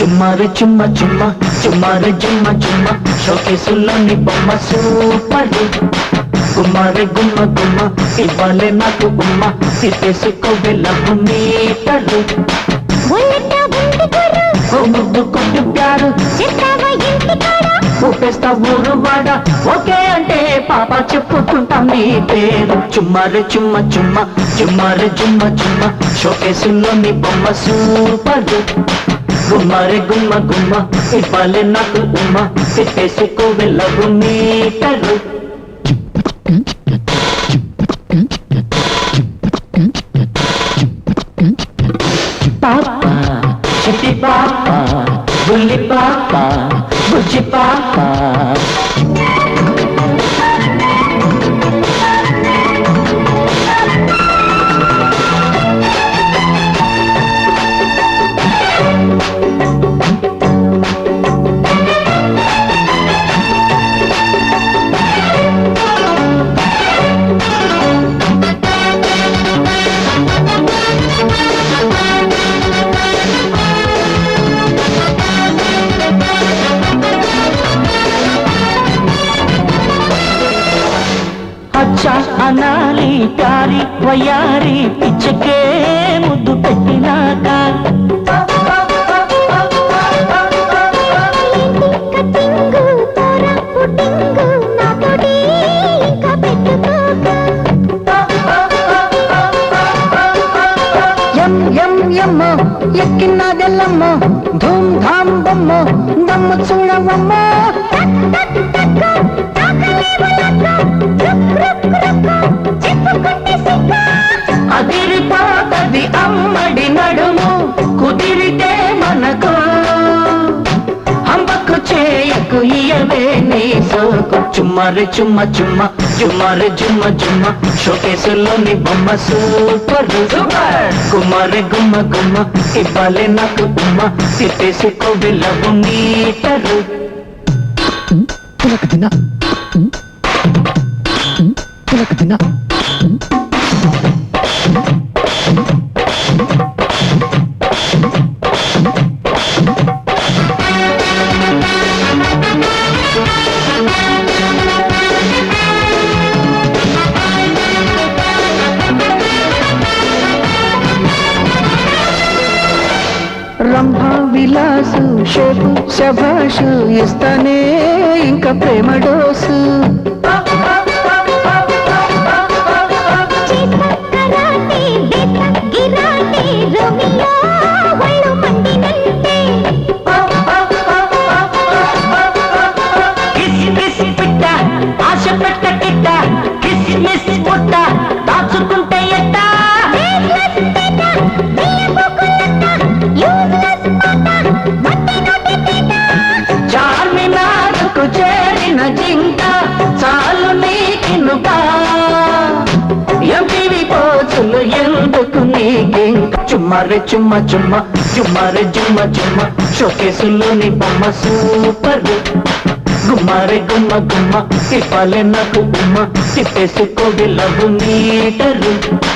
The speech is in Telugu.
గుమ్మారు చుమ్మ చుమ్మ చుమ్మారు జుమ్మ జుమ్మ షోకేసుల్లోని బొమ్మ సూపర్ గుమ్మారే గుమ్మ గుమ్మ ఇవ్వాలే నాకు ఉమ్మ తిప్పేసుకోవే లవ్ మీటరు. ముద్దు కొట్టుగారు ఊపేస్తా ఊరు వాడ. ఓకే అంటే పాప చెప్పుకుంటాం నీ పేరు. చుమ్మారు చుమ్మ చుమ్మ చుమ్మారు జుమ్మ జుమ్మ షోకేసుల్లోని బొమ్మ సూపర్ గుమ్మారే గుమ్మ గుమ్మ. ఇవ్వాలి నాకు ఉమ్మ. తిప్పేసుకోవే వెళ్ళవు మీటరు. పాప చిట్టి పాప. అనాలి ప్యారి వయారి పిచ్చకే ముద్దు పెట్టినాక. కటింగు తోర ధూమ్ ధామ్ బొమ్మ దమ్ము చూడవమ్మ చేయకు ఇయవే నీ సోకు. చుమ్మరి చుమ్మ చుమ్మ చుమ్మరి జుమ్మ జుమ్మ షోకేసులోని బొమ్మ సూపర్ కుమారి గుమ్మ గుమ్మ ఇవ్వాలి నాకు ఉమ్మ తిప్పేసుకో విలవు మీటరు రంభ విలాసు షేపు శభాషు ఇస్తానే ఇంకా ప్రేమ డోసు. చాలు నీకినుగా. ఎంపివి పోచులు ఎందుకు నీకింక చుమ్మరి చుమ్మ చుమ్మ చుమ్మరి జుమ్మ జుమ్మ షోకేసులోని బొమ్మ సూపర్. గుమ్మారే గుమ్మ గుమ్మ తిప్పాలి నాకు గుమ్మ. తిప్పేసుకోవి లవ్ మీటరు.